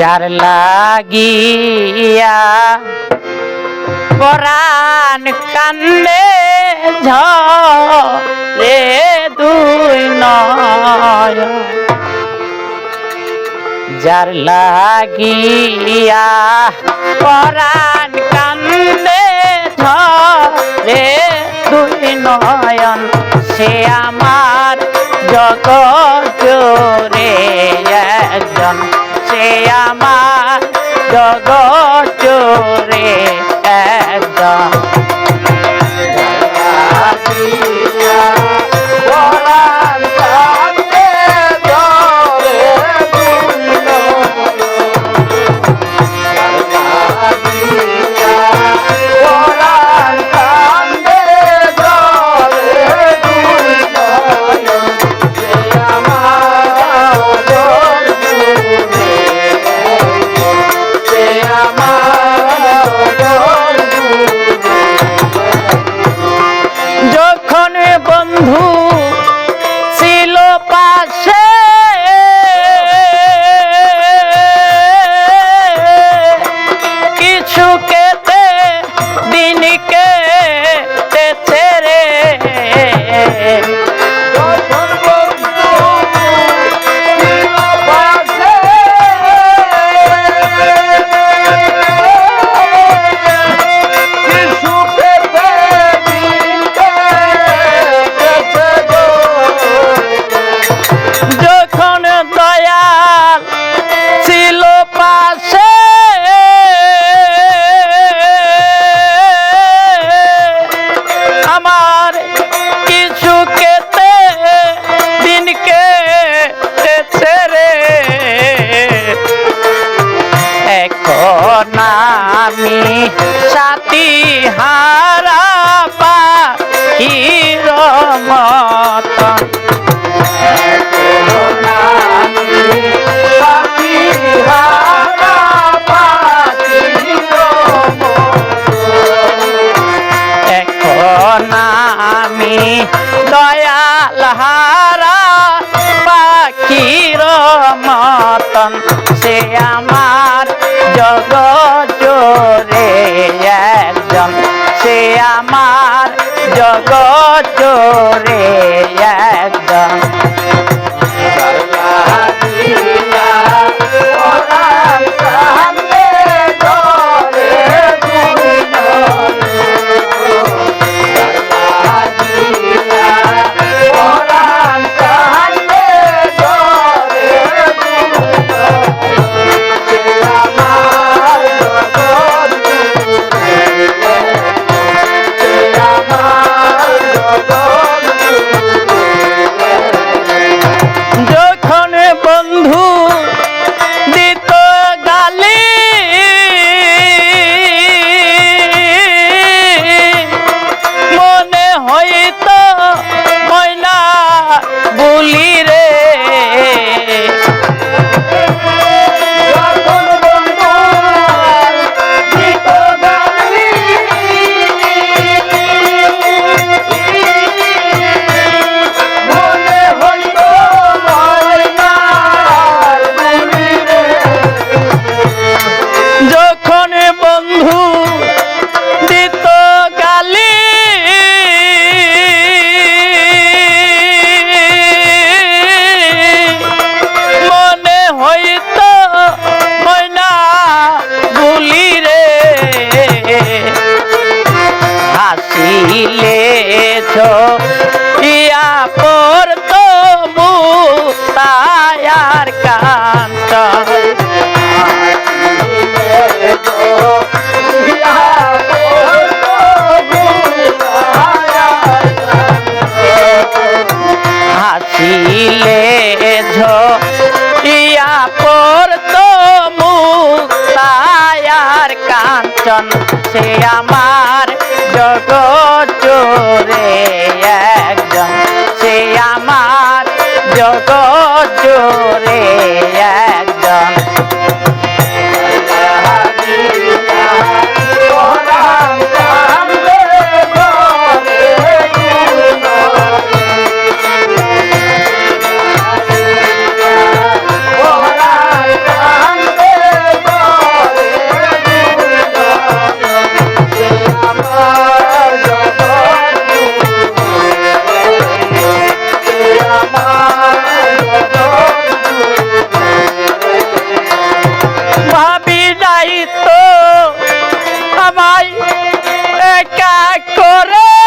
যার লাগিয়া পরাণ কান্দে ঝরে দুই নয় যার লাগিয়া পরাণ কান্দে ঝরে দুই নয়ন, সে আমার জগৎ রে একজন। আমার পাখির মতন এখন আমি সাথী হারা পাখির এখন আমি দয়াল হারা পাখির মতন সে আমার জগৎ রে একজন সে আমার জগৎ রে মনে তো ইয়া পড়তো মুতায়ার কান্ত। হাসিলে ঝিয়া পড়তো মুতায়ার কাঞ্চন সে আমার জগৎ কাক করে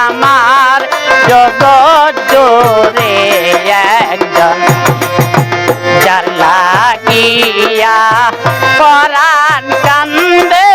আমার জগৎ জোরে একজন যার লাগিয়া পরাণ কান্দে